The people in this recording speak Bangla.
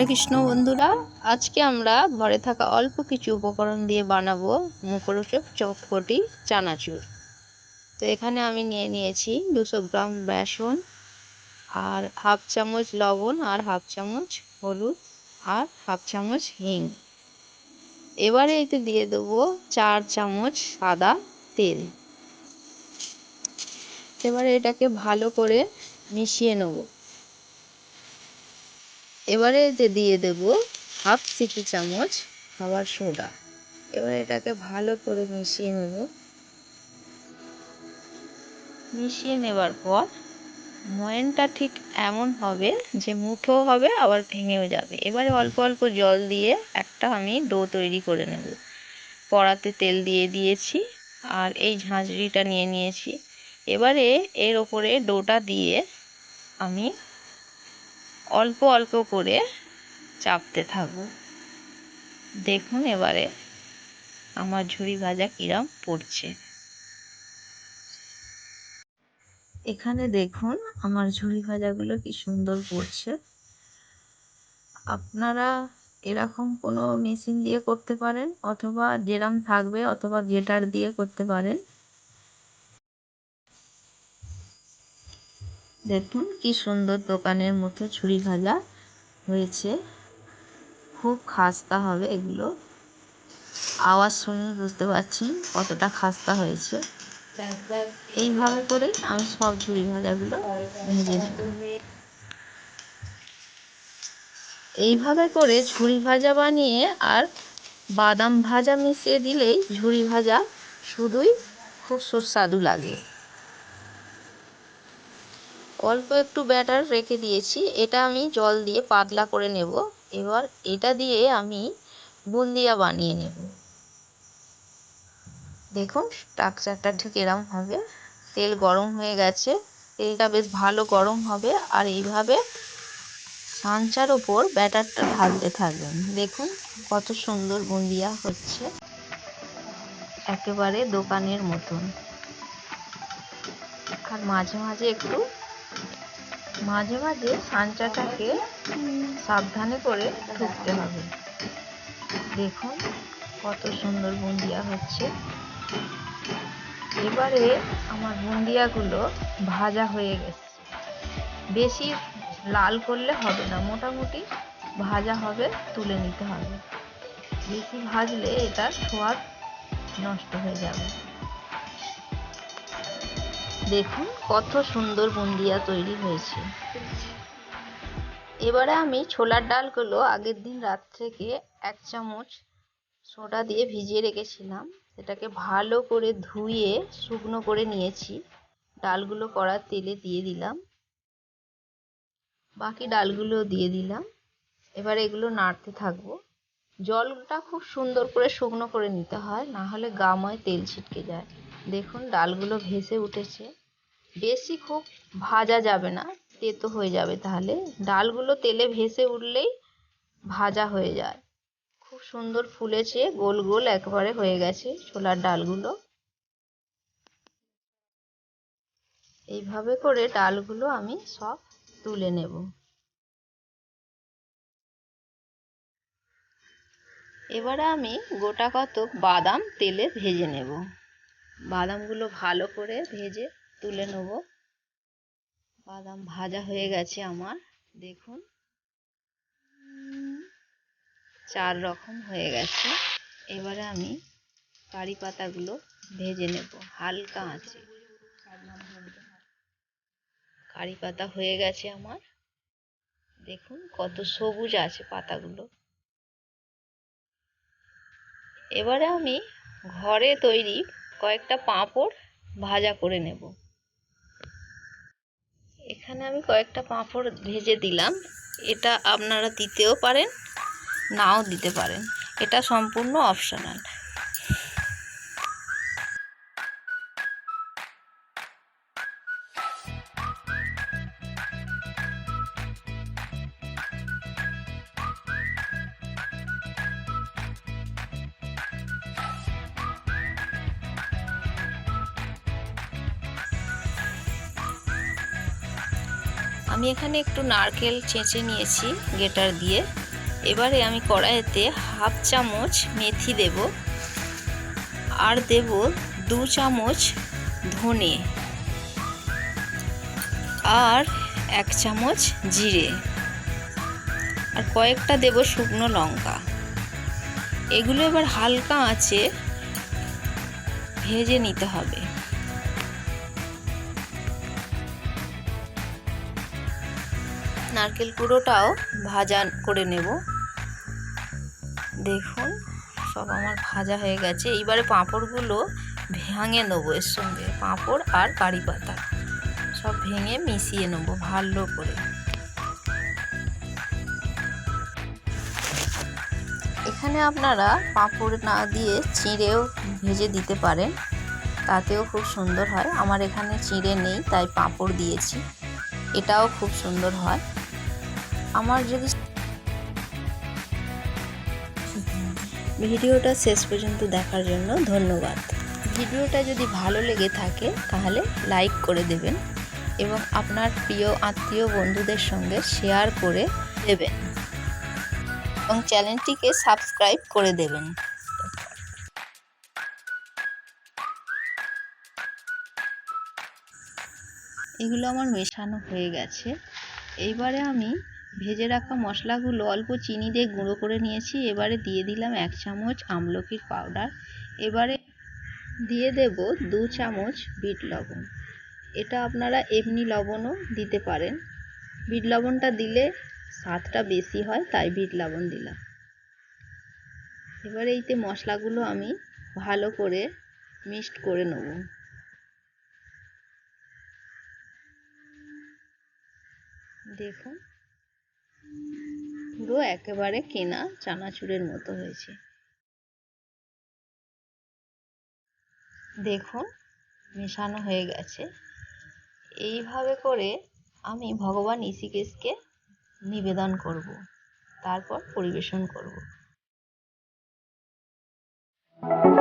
হরে কৃষ্ণ বন্ধুরা, আজকে আমরা ঘরে থাকা অল্প কিছু উপকরণ দিয়ে বানাবো মুখরোচক চটপটি চানাচুর। তো এখানে আমি নিয়ে নিয়েছি দুশো গ্রাম বেসন আর হাফ চামচ লবণ আর হাফ চামচ হলুদ আর হাফ চামচ হিং। এবারে এতে দিয়ে দেবো চার চামচ সাদা তেল। এবারে এটাকে ভালো করে মিশিয়ে নেব। এবারে যে দিয়ে দেব হাফ চিটি চামচ খাবার সোডা। এবার এটাকে ভালো করে মিশিয়ে নেব। মিশিয়ে নেবার পর ময়নটা ঠিক এমন হবে যে মুঠো হবে, আবার ভেঙেও যাবে। এবারে অল্প অল্প জল দিয়ে একটা আমি ডো তৈরি করে নেব। কড়াতে তেল দিয়ে দিয়েছি আর এই ঝাঁঝরিটা নিয়ে নিয়েছি। এবারে এর ওপরে ডোটা দিয়ে আমি অল্প অল্প করে চাপতে থাকব। দেখুন এবারে আমার ঝুড়ি ভাজা কিরাম পড়ছে। এখানে দেখুন আমার ঝুড়ি ভাজাগুলো কি সুন্দর পড়ছে। আপনারা এরকম কোনো মেশিন দিয়ে করতে পারেন অথবা যেরাম থাকবে অথবা গেটার দিয়ে করতে পারেন। দেখুন কি সুন্দর দোকানের মতো ছুরি ভাজা হয়েছে। খুব খাস্তা হবে এগুলো। আওয়াজ শুনে বুঝতে পারছি কতটা খাস্তা হয়েছে। এইভাবে করে আমি সব ঝুড়ি ভাজাগুলো ভেজে এইভাবে করে ঝুড়ি ভাজা বানিয়ে আর বাদাম ভাজা মিশিয়ে দিলেই ঝুড়ি ভাজা শুধুই খুব সুস্বাদু লাগে। অল্প একটু ব্যাটার রেখে দিয়েছি। এটা আমি জল দিয়ে পাতলা করে নেব। এবার এটা দিয়ে আমি বুন্দিয়া বানিয়ে নেব। দেখুন, স্ট্রাকচারটা ঠিক এরম হবে। তেল গরম হয়ে গেছে। তেলটা বেশ ভালো গরম হবে। আর এইভাবে সাঞ্চার ওপর ব্যাটারটা ঢালতে থাকবেন। দেখুন, কত সুন্দর বুন্দিয়া হচ্ছে। একেবারে দোকানের মতন। আর মাঝে মাঝে একটু মাঝে মাঝে সাঞ্চাটাকে সাবধানে করে ঢুকতে হবে। দেখুন কত সুন্দর বুন্দিয়া হচ্ছে। এবারে আমার বুন্দিয়াগুলো ভাজা হয়ে গেছে। বেশি লাল করলে হবে না, মোটামুটি ভাজা হবে, তুলে নিতে হবে। বেশি ভাজলে এটা সোয়াদ নষ্ট হয়ে যাবে। দেখুন কত সুন্দর বুন্দিয়া তৈরি হয়েছে। এবারে আমি ছোলার ডালগুলো আগের দিন রাত থেকে এক চামচ সোডা দিয়ে ভিজিয়ে রেখেছিলাম। সেটাকে ভালো করে ধুয়ে শুকনো করে নিয়েছি। ডালগুলো কড়ার তেলে দিয়ে দিলাম। বাকি ডালগুলো দিয়ে দিলাম। এবার এগুলো নাড়তে থাকব। জলটা খুব সুন্দর করে শুকনো করে নিতে হয়, না হলে গাময় তেল ছিটকে যায়। দেখুন, ডালগুলো ভেসে উঠেছে। বেশি খুব ভাজা যাবে না, তেতো হয়ে যাবে তাহলে। ডালগুলো তেলে ভেসে উঠলেই ভাজা হয়ে যায়। খুব সুন্দর ফুলেছে, গোল গোল একবারে হয়ে গেছে ছোলার ডালগুলো। এইভাবে করে ডালগুলো আমি সব তুলে নেব। এবারে আমি গোটা কতক বাদাম তেলে ভেজে নেব। বাদামগুলো ভালো করে ভেজে তুলে নেব। বাদাম ভাজা হয়ে গেছে আমার, দেখুন। চার রকম হয়ে গেছে। এবারে আমি কারি পাতাগুলো ভেজে নেব, হালকা আঁচে। কারি পাতা হয়ে গেছে আমার। দেখুন কত সবুজ আছে পাতাগুলো। এবারে আমি ঘরে তৈরি কয়েকটা পাঁপড় ভাজা করে নেব। এখানে আমি কয়েকটা পাঁপড় ভেজে দিলাম। এটা আপনারা দিতেও পারেন, নাও দিতে পারেন। এটা সম্পূর্ণ অপশনাল আমি এখানে একটু নারকেল চেঁচে নিয়েছি গেটার দিয়ে। এবারে আমি কড়াইতে হাফ চামচ মেথি দেব আর দেব দু চামচ ধনে আর এক চামচ জিরে আর কয়েকটা দেব শুকনো লঙ্কা। এগুলো এবার হালকা আঁচে ভেজে নিতে হবে। নারকেল কুড়োটাও ভাজা করে নেব। দেখুন, সব আমার ভাজা হয়ে গেছে। এইবারে পাঁপড়গুলো ভেঙে নেব এর সঙ্গে, পাঁপড় আর কারি পাতা। সব ভেঙে মিশিয়ে নেব ভালো করে। এখানে আপনারা পাঁপড় না দিয়ে চিঁড়েও ভেজে দিতে পারেন। তাতেও খুব সুন্দর হয়। আমার এখানে চিঁড়ে নেই, তাই পাঁপড় দিয়েছি। এটাও খুব সুন্দর হয়। আমার যদি ভিডিওটা শেষ পর্যন্ত দেখার জন্য ধন্যবাদ। ভিডিওটা যদি ভালো লেগে থাকে, তাহলে লাইক করে দেবেন এবং আপনার প্রিয় আত্মীয় বন্ধুদের সঙ্গে শেয়ার করে দেবেন এবং চ্যানেলটিকে সাবস্ক্রাইব করে দেবেন। এগুলো আমার মেশানো হয়ে গেছে। এইবারে আমি ভেজে রাখা মশলাগুলো অল্প চিনি দিয়ে গুঁড়ো করে নিয়েছি। এবারে দিয়ে দিলাম এক চামচ আমলকির পাউডার এবারে দিয়ে দেব দু চামচ বিট লবণ। এটা আপনারা এমনি লবণও দিতে পারেন। বিট লবণটা দিলে স্বাদটা বেশি হয়, তাই বিট লবণ দিলাম। এবারে এইতে মশলাগুলো আমি ভালো করে মিক্সড করে নেব। দেখুন পুরো একেবারে কেনা চানাচুরের মতো হয়েছে। দেখুন, মেশানো হয়ে গেছে। এইভাবে করে আমি ভগবান ইসিকেশকে নিবেদন করব, তারপর পরিবেশন করব। thank you